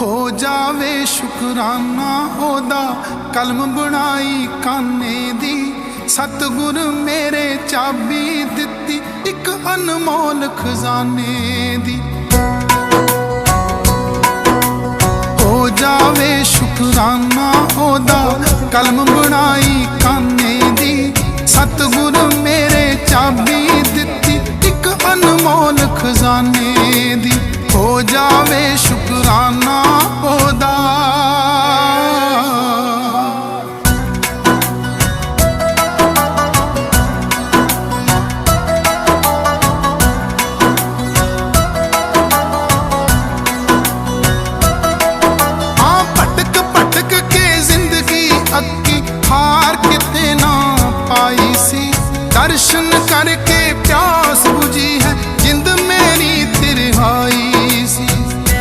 ਹੋ ਜਾਵੇ ਸ਼ੁਕਰਾਨਾ, ਉਹਦਾ ਕਲਮ ਬਣਾਈ ਕਾਨੇ ਦੀ। ਸਤਿਗੁਰ ਮੇਰੇ ਚਾਬੀ ਦਿੱਤੀ, ਇੱਕ ਅਨਮੋਲ ਖਜ਼ਾਨੇ ਦੀ। ਹੋ ਜਾਵੇ ਸ਼ੁਕਰਾਨਾ, ਉਹਦਾ ਕਲਮ ਬਣਾਈ ਕਾਨੇ ਦੀ। ਸਤਿਗੁਰ ਮੇਰੇ ਚਾਬੀ ਦਿੱਤੀ, ਇੱਕ ਅਨਮੋਲ ਖਜ਼ਾਨੇ ਦੀ। ਹੋ ਜਾਵੇ ਸ਼ੁਕਰਾਨਾ ਸੀ ਦਰਸ਼ਨ ਕਰਕੇ